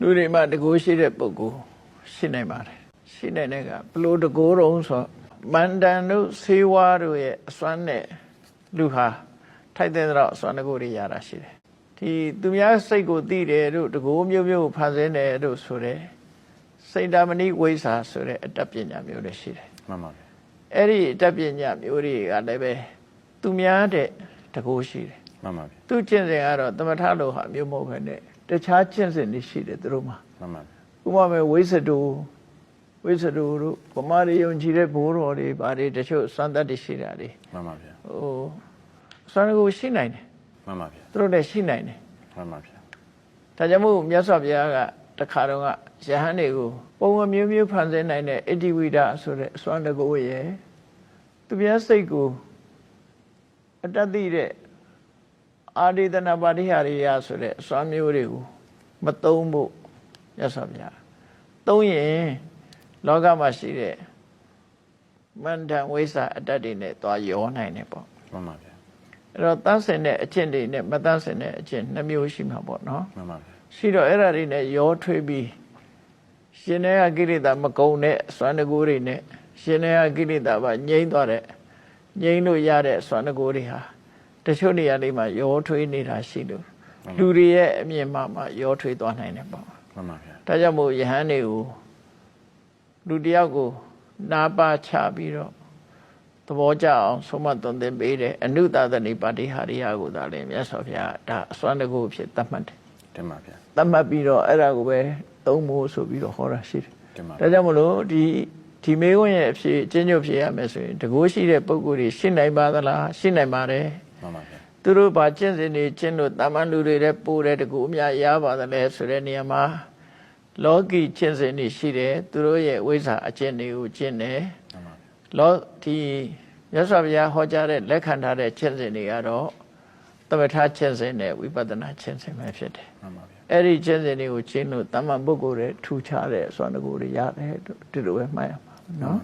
လူတွေမှာတကူရှိတဲ့ပုဂ္ဂိုလ်ရှိနိုင်ပါတယ်ရှိနိုင်တဲ့ကဘလို့တကူတုံးဆိုမန္တန်တို့ဆေးဝါးတို့ရဲ့အစွမ်းနဲ့လူဟာထိုက်တဲ့တော့အစွမ်းတကူတွေရတာရှိတယ်ဒီသူများစိတ်ကိုသိတယ်တို့တကူမျိုးမျိုးကိုဖန်ဆင်းတယ်တို့ဆိုတဲ့စိတ်ဓာမဏိဝိဇ္ဇာဆိုတဲ့အတ္တပညာမျိုးတွေရှိတယ်မှန်ပါဗျာအဲ့ဒီအတတ်ပညာမျိုးတွေကလည်းပဲသူများတဲ့တကူရှိတယ်မှန်ပါဗျာသူကျင့်စဉ်ကတော့သမထလိုဟာမျိုးမဟုတ်ဘဲနဲ့ တခြားကျင့်စဉ်တွေရှိတယ်သူတို့မှာမှန်ပါဗျာဥပမာဝိသတုဝိသတုတို့ဗမာတွေယုံကြည်တဲ့ဘိုးတော်တွေဘာတွေတချို့စံတတ်တွေရှိတာတွေမှန်ပါဗျာဟိုစွမ်းကိုရှိနိုင်တယ်မှန်ပါဗျာသူတို့လည်းရှိနိုင်တယ်မှန်ပါဗျာဒါကြောင့်မို့မြတ်စွာဘုရားကတခါတော့ကယဟန်တွေကိုပုံမမျိုးမျိုးဖန်ဆင်းနိုင်တဲ့ဣတိဝိဒဆိုတဲ့အစွမ်းတကူရဲ့သူများစိတ်ကိုအတ္တတိတဲ့ အာရိဒနာပါတိဟာရိယဆိုတဲ့အစွမ်းမျိုးတွေကိုမသုံးဖို့မြတ်စွာဘုရားသုံးရင်လောကမှာရှိတဲ့မန္တန်ဝိသအတ္တတွေနဲ့သွားရောနိုင်တယ်ပေါ့မှန်ပါဗျာအဲ့တော့တန်းစင်တဲ့အကျင့်တွေနဲ့မတန်းစင်တဲ့အကျင့်နှစ်မျိုးရှိမှာပေါ့နော်မှန်ပါဗျာရှိတော့အဲ့ဒါတွေနဲ့ရောထွေးပြီးရှင်တဲ့ကိရိတာမကုံတဲ့စွမ်းတကူတွေနဲ့ရှင်တဲ့ကိရိတာပါငြိမ့်သွားတဲ့ငြိမ့်လို့ရတဲ့စွမ်းတကူတွေဟာ တချို့နေရာလေးမှာရောထွေးနေတာရှိလို့လူတွေရဲ့အမြင်မှမှရောထွေးသွားနိုင်တယ်ပေါ့မှန်ပါဗျာဒါကြောင့်မို့ယဟန်တွေကိုလူတစ်ယောက်ကိုနာပါချပြီးတော့သဘောကျအောင်ဆုံးမသွန်သင်ပေးတယ်အနုတသနိပါတိဟာရိယကိုသာလေမြတ်စွာဘုရားဒါအစွမ်းတကူအဖြစ်သတ်မှတ်တယ်တင်ပါဗျာသတ်မှတ်ပြီးတော့အဲ့ဒါကိုပဲသုံးဖို့ဆိုပြီးတော့ဟောတာရှိတယ်တင်ပါ။ဒါကြောင့်မလို့ဒီဒီမေခွန်းရဲ့အဖြစ်အချင်းချုပ်ဖြစ်ရမယ်ဆိုရင်တကူရှိတဲ့ပုံကိုယ်တွေရှင်းနိုင်ပါသလားရှင်းနိုင်ပါတယ် မှန်ပါဗျာ။သူတို့ဘာကျင့်စဉ်တွေကျင့်လို့တာမန်လူတွေတဲ့ပို့တဲ့တကူအများရပါသလဲဆိုတဲ့နေရာမှာလောကီကျင့်စဉ်တွေရှိတယ်သူတို့ရဲ့ဝိဇ္ဇာအကျင့်တွေကိုကျင့်တယ်မှန်ပါဗျာလောဒီမြတ်စွာဘုရားဟောကြားတဲ့လက်ခံထားတဲ့ကျင့်စဉ်တွေကတော့သမထကျင့်စဉ်နဲ့ဝိပဿနာကျင့်စဉ်ပဲဖြစ်တယ်မှန်ပါဗျာအဲ့ဒီကျင့်စဉ်တွေကိုကျင့်လို့တမ္မာပုဂ္ဂိုလ်တွေထူခြားတဲ့စွမ်းတကူတွေရတယ်ဒီလိုပဲမှတ်ရမှာနော်